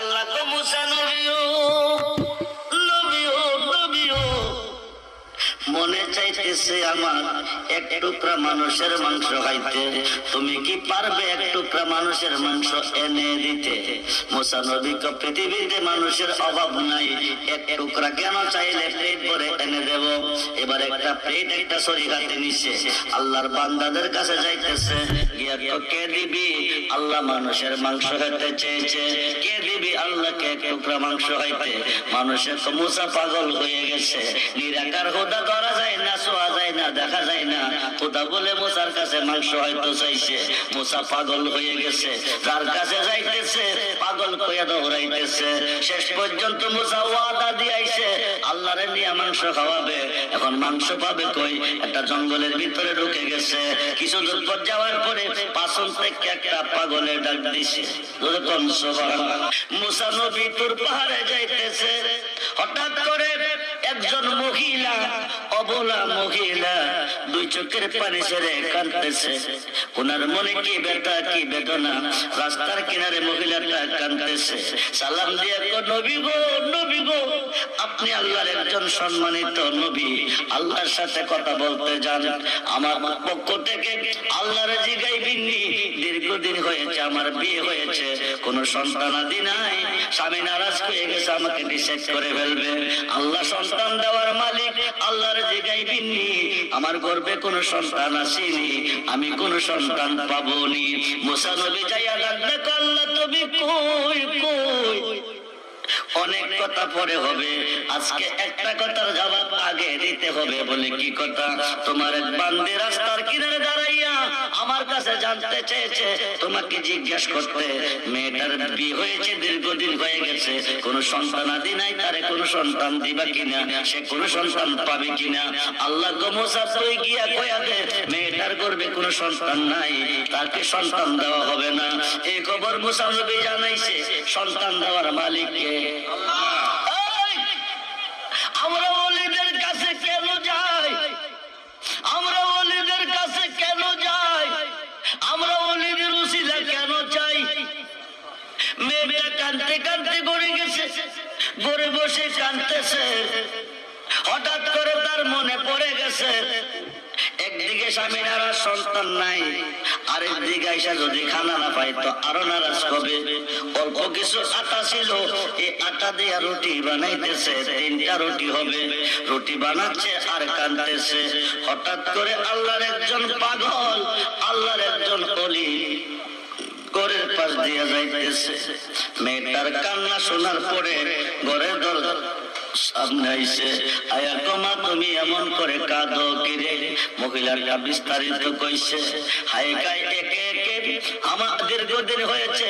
আল্লাহ তো মুসা নবীও মনে চাইতেছে আমার এক টুকরা মানুষের মাংস খাইতে। তুমি কি পারবে এক টুকরা মানুষের মাংস এনে দিতে? মুসা নবী কো পৃথিবীতে মানুষের অভাব নাই। এক টুকরা কেন চাইলে প্লেট ভরে এনে দেব? এবার একটা প্লেট, একটা সরি হাতে নিচ্ছে আল্লাহর বান্দাদের কাছে যাইতেছে। গিয়া কে দিবি? আল্লাহ মানুষের মাংস হইতে চেয়েছে। কে দিবি? আল্লাহ কে টুকরা মাংস হইতে। মানুষের তো মুসা পাগল হয়ে গেছে। নিরাকার হোদা করা যায় না, শোয়া যায় না, দেখা যায় না। খোদা বলে মুসার কাছে মাংস হয়তো চাইছে। মুসা পাগল হয়ে গেছে। যার কাছে যাইতেছে, পাগল কইয়া দৌড়াইতেছে। শেষ পর্যন্ত মুসা ওয়াদা দিয়াইছে আল্লাহরে নিয়ে মাংস খাওয়াবে। এখন মাংস পাবে কই? একটা জঙ্গলের ভিতরে ঢুকে গেছে। কিছু দূর পর যাওয়ার পরে পাশন থেকে একটা পাগলের ডাক দিছে। মুসা নবী তোর পাহাড়ে যাইতেছে। হঠাৎ করে একজন মহিলা, অবলা মহিলা, দুই চোখের পানি সেরে কাঁদতেছে। ওনার মনে কি ব্যথা, কি বেদনা? রাস্তার কিনারে মহিলাটা কাঁদতেছে। সালাম দিয়ে নবী গো নবী গো আপনি আল্লাহর একজন সম্মানিত নবী, আল্লাহর সাথে কথা বলতে যান। আমার পক্ষ থেকে আল্লাহর জিগাই বিন্নি, দীর্ঘদিন হয়েছে, আমার বিয়ে হয়েছে। কোনো সন্তান আদি নাই। স্বামী নারাজ হয়ে গেছে, আমাকে ডিসাইড করে ফেলবে। আল্লাহ সন্তান দেওয়ার মালিক আল্লাহর জিগাই বিন্নি। আমার গর্বে কোনো সন্তান আসেনি, আমি কোনো সন্তান পাবনি মুসা নবী যাইয়া লাগবে আল্লাহ তুমি কই কই? অনেক কথা পরে হবে। আজকে একটা কথার জবাব আগে দিতে হবে বলে কি কথা? তোমার এক বান্দি রাস্তার কিনারে আমার কাছে জানতে চেয়েছে তোমাকে জিজ্ঞেস করতে মেয়েটার বিয়ে হয়েছে দীর্ঘদিন হয়ে গেছে কোন সন্তান আদি নাই তারে কোন সন্তান দিবা কিনা? সে কোন সন্তান পাবে কিনা? আল্লাহ গমসা তুই গিয়া কয়া দে মেয়েটার গর্বে কোন সন্তান নাই তাকে সন্তান দেওয়া হবে না। এই খবর মুসা নবী জানাইছে সন্তান দেওয়ার মালিককে! আমরা কেন চাই? মেয়েটা কানতে কানতে গড়ে গেছে, গড়ে বসে কানতেছে হঠাৎ করে তার মনে পড়ে গেছে, একদিকে স্বামী নারাজ সন্তান নাই আরেক দিকে আইসা যদি খানা না পাই তো আরও নারাজ হবে অল্প কিছু আটা ছিল, এই আটা দিয়ে রুটি বানাইতেছে, তিনটা রুটি হবে। রুটি বানাচ্ছে আর কানতেছে হঠাৎ করে আল্লাহর একজন পাগল, আল্লাহর একজন অলি পাশ দিয়ে যাইতেছে। মেয়েটার কান্না শোনার পরে ঘরের দরজা সামনে আইসে আয়া, তোমা তুমি এমন করে কাঁদো কিরে মহিলাটা বিস্তারিত কইছে, হায় গায় হয়েছে,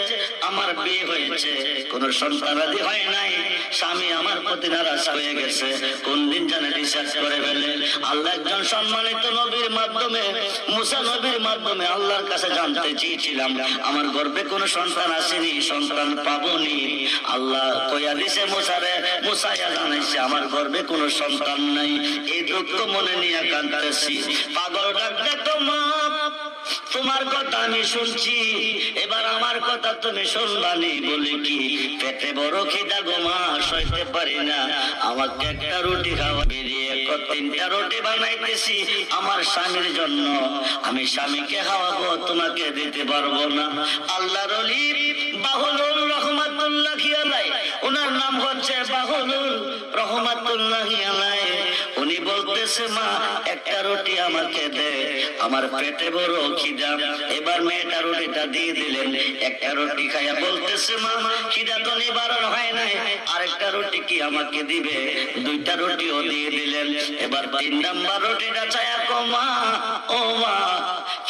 আমার বিয়ে হয়েছে, কোন সন্তানাদি হয় নাই, স্বামী আমার প্রতি নারাজ হয়ে গেছে, কোন দিন জানে রিসার্চ করে ফেলে। আল্লাহ একজন সম্মানিত নবীর মাধ্যমে, মুসা নবীর মাধ্যমে আল্লাহর কাছে জানতে চেয়েছিলাম, আমার গর্বে কোনো সন্তান আসেনি, সন্তান পাবনি। আল্লাহ কইয়া দিছে মুসারে, মুসাইয়া জানাইছে, আমার গর্বে কোনো সন্তান নাই, এই দুঃখ মনে নিয়ে কাঁদতেছি। পাগল ডাকতে তো মা তোমার কথা আমি শুনছি। এবার আমার কথা তুমি শুনবানি বলে কি? পেটে বড় খিদা গো মা, সইতে পারি না। আমাকে একটা রুটি খাওয়া বেরিয়ে তিনটা রুটি বানাইতেছি আমার স্বামীর জন্য। আমি স্বামীকে খাওয়াবো, তোমাকে দিতে পারব না। আল্লাহর অলি বাহুলুর রহমাতুল্লাহ খিয়ালাই ওনার নাম হচ্ছে বাহুলুর রহমাতুল্লাহ খিয়ালাই উনি বলতেছে, মা, একটা রুটি আমাকে দে। আমার পেটে বড় খিদা। এবার মেয়েটা রুটিটা দিয়ে দিলেন। একটা রুটি খাইয়া বলতেছে, মা, খিদা তো নিবারণ হয় নাই। আরেকটা রুটি কি আমাকে দিবে? দুইটা রুটিও দিয়ে দিলেন। এবার তিন নাম্বার রুটিটা চায়া কমা ও মা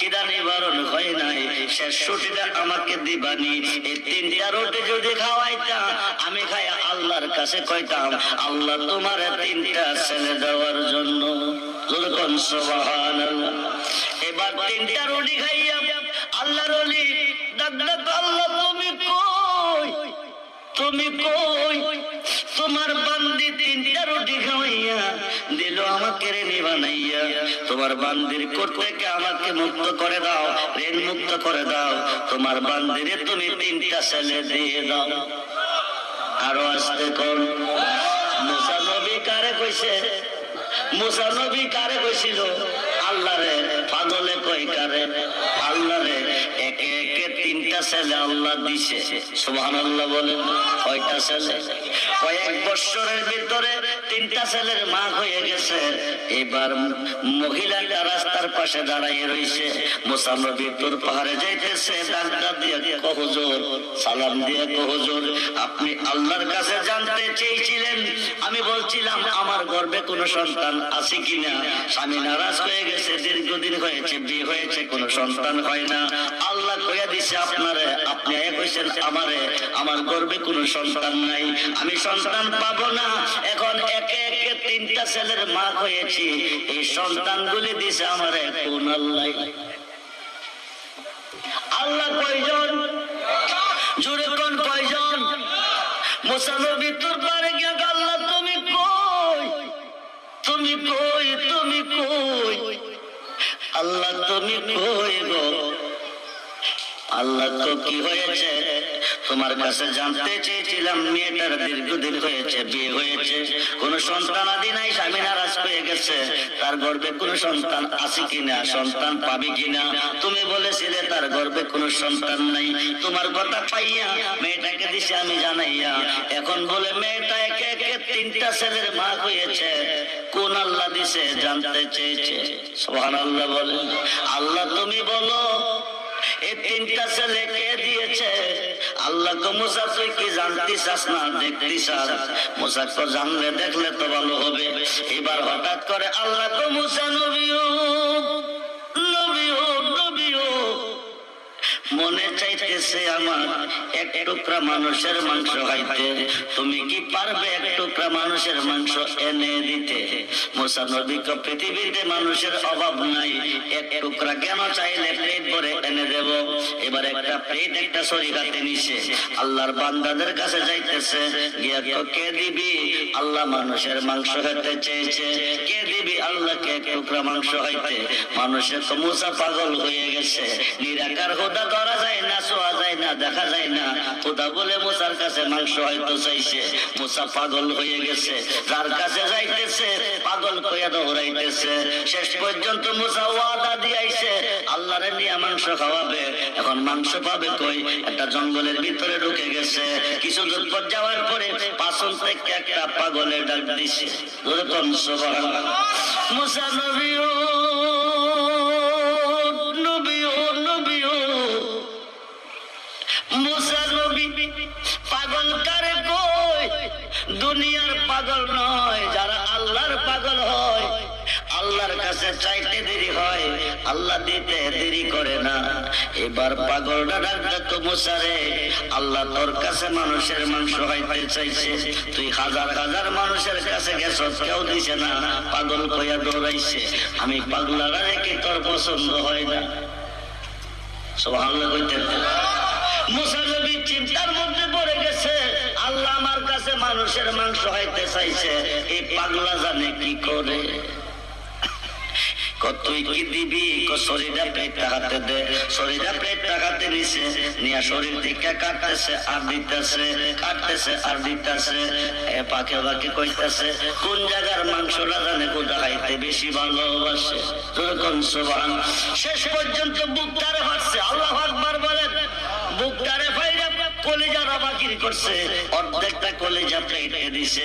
নিবারণ হয় নাই। শেষ রুটিটা আমাকে দিবানি। এই তিনটা রুটি যদি খাওয়াইতাম, আমি খাই আল্লাহর কাছে কইতাম, আল্লাহ তোমার তিনটা ছেলে দেওয়ার জন্য। এবার তিনটা রুটি খাইয়া আল্লাহর আল্লাহ তুমি তুমি কই? তোমার বান্দি তিনটা রুটি খাওয়াইয়া দিল আমাকে রেনি বানাইয়া। তোমার বান্দির কোট থেকে আমাকে মুক্ত করে দাও, ঋণ মুক্ত করে দাও। তোমার বান্দিরে তুমি তিনটা ছেলে দিয়ে দাও। আরও আসতে কোন মুসা নবী কারে কইছে? মুসা নবী কারে কইছিল? আল্লাহ রে পাগলে কই কারে? আল্লাহ রে একে একে ছেলে আল্লাহ দিছে? সুবহানাল্লাহ বলেন, কয়টা ছেলে? কয়েক ভিতরে তিনটা ছেলের মা হয়ে গেছে। এবার মহিলাটা রাস্তার পাশে তোর পাহাড়ে যাইতেছে ডাক্তার দিয়ে কহজোর সালাম দিয়ে কহজোর আপনি আল্লাহর কাছে জানতে চেয়েছিলেন? আমি বলছিলাম, আমার গর্ভে কোনো সন্তান আছে কিনা? স্বামী নারাজ হয়ে গেছে, দীর্ঘদিন হয়েছে, বিয়ে হয়েছে, কোনো সন্তান হয় না। আল্লাহ কইয়া দিছে আপনারে আপনি কইছেন আমারে, আমার গর্বে কোনো সন্তান নাই। আমি সন্তান পাবো না। এখন একে একে তিনটা ছেলের মা হয়েছি। এই সন্তানগুলি দিছে আমারে কোন আল্লাহ? আল্লাহ কয়জন? জুড়ে কোন কয়জন? মুসানবী তোর তার কোন সন্তান নাই। তোমার কথা পাইয়া মেয়েটাকে দিছে আমি জানাইয়া। এখন বলে, মেয়েটা একে একে তিনটা ছেলের মা হয়েছে। কোন আল্লাহ দিছে জানতে চেয়েছে? আল্লাহ বলে, আল্লাহ তুমি বলো তিনটা ছেলে কে দিয়েছে? আল্লাহ কো মুসা তুই কি জানতি চাস না দেখতি চাস মুসা কো জানলে দেখলে তো ভালো হবে। এবার হঠাৎ করে আল্লাহ কো মুসা হোক নবী হোক মনে চাইতেছে আমার এক টুকরা মানুষের মাংস খাইতে। তুমি কি পারবে এক টুকরা মানুষের মাংস এনে দিতে? মুসা নবীকে পৃথিবীতে মানুষের অভাব নাই। এক টুকরা কেন চাইলে প্লেট ভরে এনে দেব? এবার একটা প্লেট একটা শরীর হাতে নিছে। আল্লাহর বান্দাদের কাছে যাইতেছে। গিয়া কো, কে দিবি? আল্লাহ মানুষের মাংস হতে চেয়েছে। কে দিবি আল্লাহকে এক টুকরা মাংস হইতে মানুষের তো মুসা পাগল হয়ে গেছে। নিরাকার হোদা করা যায় না শোয়া যায় না, দেখা যায় না। খোদা বলে, মুসার কাছে মাংস হয়তো চাইছে। মুসা পাগল হয়ে গেছে। যার কাছে যাইতেছে, পাগল দৌড়াইতেছে। শেষ পর্যন্ত মুসা ওয়াদা দিয়াইছে আল্লাহরে নিয়ে মাংস খাওয়াবে। এখন মাংস পাবে কই? একটা জঙ্গলের ভিতরে ঢুকে গেছে। কিছু দূর পর যাওয়ার পরে পাশন থেকে একটা পাগলের ডাক দিছে। সুবহানাল্লাহ। মুসা নবীও দুনিয়ার পাগল নয়, যারা আল্লাহর পাগল হয়। আল্লাহর কাছে চাইতে দেরি হয়, আল্লাহ দিতে দেরি করে না। এবার পাগলটা ডাকতে তো মুসারে আল্লাহ তোর কাছে মানুষের মাংস হইতে চাইছে। তুই হাজার হাজার মানুষের কাছে গেছ, কেউ দিছে না, পাগল কইয়া দৌড়াইছে। আমি পাগলারা রেখে তোর পছন্দ হয় না। সুবহানাল্লাহ কইতেন। মুসা নবী চিন্তার মধ্যে পড়ে গেছে। কাছে মানুষের মাংস হইতে চাইছে এই পাগলা জানে কি করে? ক তুই কি দিবি? শরীরে প্লেটটা হাতে দে। শরীরে প্লেটটা হাতে নিছে, নিয়া শরীর থেকে কাটতেছে, আর দিতেছে, কাটতেছে, আর দিতেছে। এ পাকে পাকে কইতেছে, কোন জায়গার মাংসটা জানে কোথা খাইতে বেশি ভালোবাসে? যেরকম সুবহান শেষ পর্যন্ত বুকটারে ফাটছে। আল্লাহ আকবার বলেন, বুকটারে ফাইরা কলিজারা বাকির করছে? অর্ধেকটা কলেজা পেটে দিছে।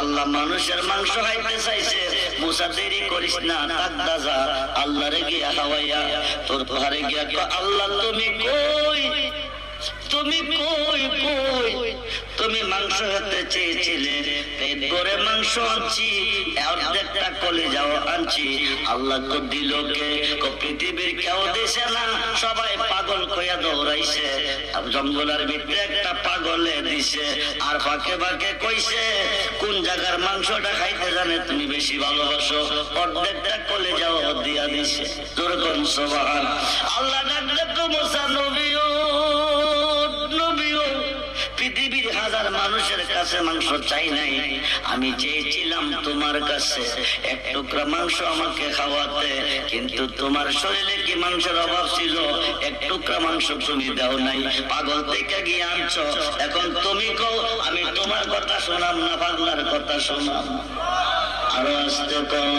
আল্লাহ মানুষের মাংস খাইতে চাইছে। মুসা, দেরি করিস না তাক দাজা। আল্লাহরে গিয়া হাওয়াইয়া তোর পাহাড়ে গিয়া আল্লাহ, তুমি কই? তুমি কই কই? তুমি মাংস হতে চেয়েছিলে। পেট ভরে মাংস আনছি অর্ধেকটা যাও আনছি। আল্লাহ তো দিল কে, কো পৃথিবীর কেউ দিছে না, সবাই পাগল কইয়া দৌড়াইছে। জঙ্গলের ভিতরে একটা পাগলে দিছে, আর ফাঁকে ফাঁকে কইছে, কোন জায়গার মাংসটা খাইতে জানে তুমি বেশি ভালোবাসো? অর্ধেকটা কলে যাও দিয়া দিছে। তোর কোন সোবাহান। আল্লাহ ডাকলে তো মোসা নবীও কাছে মাংস চাই নাই। আমি চেয়েছিলাম তোমার কাছে এক টুকরা মাংস আমাকে খাওয়াতে, কিন্তু তোমার শরীরে কি মাংসের অভাব ছিল? এক টুকরা মাংস তুমি দাও নাই। পাগল থেকে গিয়ে আনছো। এখন তুমি কও, আমি তোমার কথা শোনাম না, পাগলার কথা শোনাম আরও আসতে কম